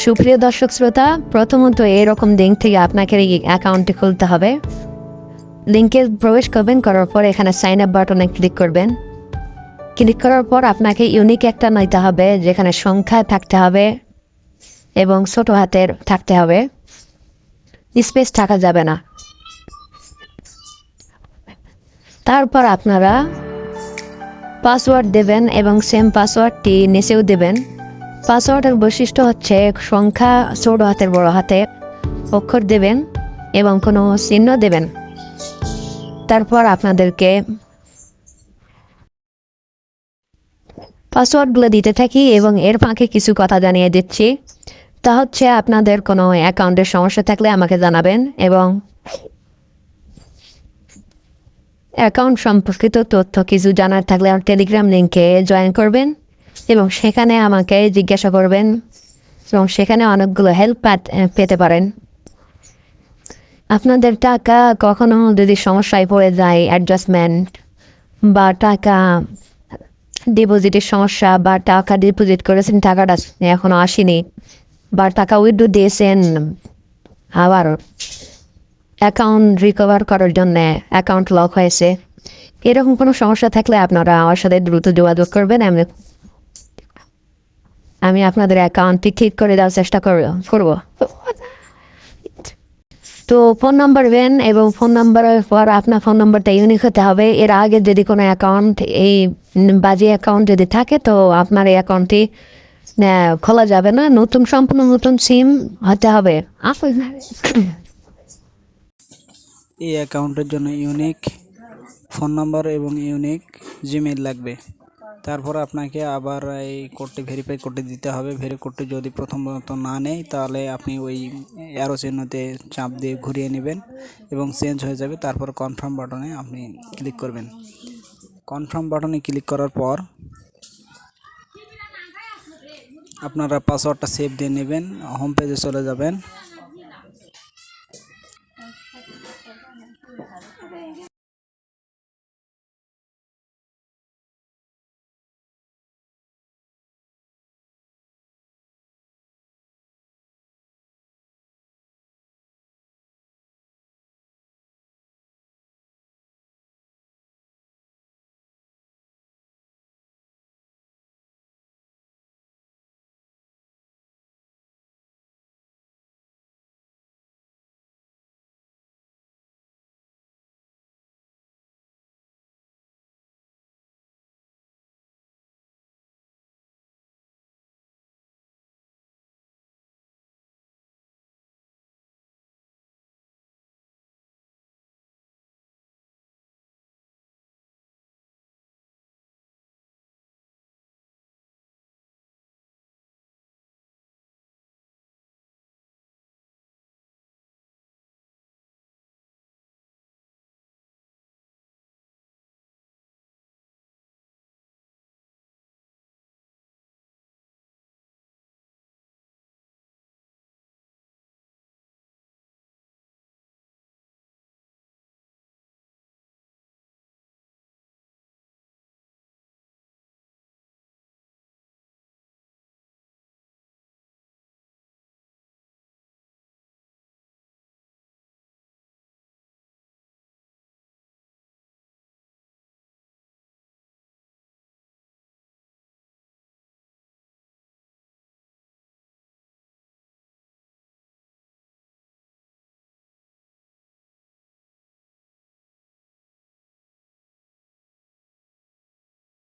সুপ্রিয় দর্শক শ্রোতা, প্রথমত এরকম লিঙ্ক থেকে আপনাকে এই অ্যাকাউন্টটি খুলতে হবে। লিঙ্কে প্রবেশ করবেন, করার পর এখানে সাইন আপ বাটনে ক্লিক করবেন। ক্লিক করার পর আপনাকে ইউনিক একটা নিতে হবে, যেখানে সংখ্যা থাকতে হবে এবং ছোট হাতের থাকতে হবে। স্পেস থাকা যাবে না। তারপর আপনারা পাসওয়ার্ড দেবেন এবং সেম পাসওয়ার্ডটি নিচেও দেবেন। পাসওয়ার্ডের বৈশিষ্ট্য হচ্ছে সংখ্যা ছোট হাতের বড় হাতে, অক্ষর দেবেন এবং কোনো চিহ্ন দেবেন। তারপর আপনাদেরকে পাসওয়ার্ডগুলো দিতে থাকি এবং এর ফাঁকে কিছু কথা জানিয়ে দিচ্ছি। তা হচ্ছে আপনাদের কোনো অ্যাকাউন্টের সমস্যা থাকলে আমাকে জানাবেন এবং অ্যাকাউন্ট সম্পর্কিত তথ্য কিছু জানার থাকলে আমার টেলিগ্রাম লিঙ্কে জয়েন করবেন। এবং সেখানে আমাকে জিজ্ঞাসা করবেন এবং সেখানে অনেকগুলো হেল্প পেতে পারেন। আপনাদের টাকা কখনো যদি সমস্যায় পড়ে যায় অ্যাডজাস্টমেন্ট বা টাকা ডিপোজিটের সমস্যা বা টাকা ডিপোজিট করেছেন, টাকাটা এখনও আসেনি বা টাকা উইথড্র দিয়েছেন, আবার অ্যাকাউন্ট রিকভার করার জন্য অ্যাকাউন্ট লক হয়েছে, এরকম কোনো সমস্যা থাকলে আপনারা আমার সাথে দ্রুত যোগাযোগ করবেন। আমি আমি আপনাদের অ্যাকাউন্টটি ঠিক করে দেওয়ার চেষ্টা করব করব। তো ফোন নাম্বার দেন এবং ফোন নাম্বারের পর আপনার ফোন নাম্বারটা ইউনিক হতে হবে। এর আগে যদি কোনো অ্যাকাউন্ট এই বাজে অ্যাকাউন্ট যদি থাকে, তো আপনার এই অ্যাকাউন্টটি খোলা যাবে না। নতুন, সম্পূর্ণ নতুন সিম হতে হবে। এই অ্যাকাউন্টের জন্য ইউনিক ফোন নাম্বার এবং ইউনিক জিমেইল লাগবে। তারপর আপনাকে আবার এই কোডটি ভেরিফাই করতে দিতে হবে। ভেরি কোডটি যদি প্রথমত না নেয় তাহলে আপনি ওই অ্যারো চিহ্নতে চাপ দিয়ে ঘুরিয়ে নেবেন এবং চেঞ্জ হয়ে যাবে। তারপর কনফার্ম বাটনে আপনি ক্লিক করবেন। কনফার্ম বাটনে ক্লিক করার পর আপনারা পাসওয়ার্ডটা সেভ দিয়ে নেবেন হোম পেজে চলে যাবেন।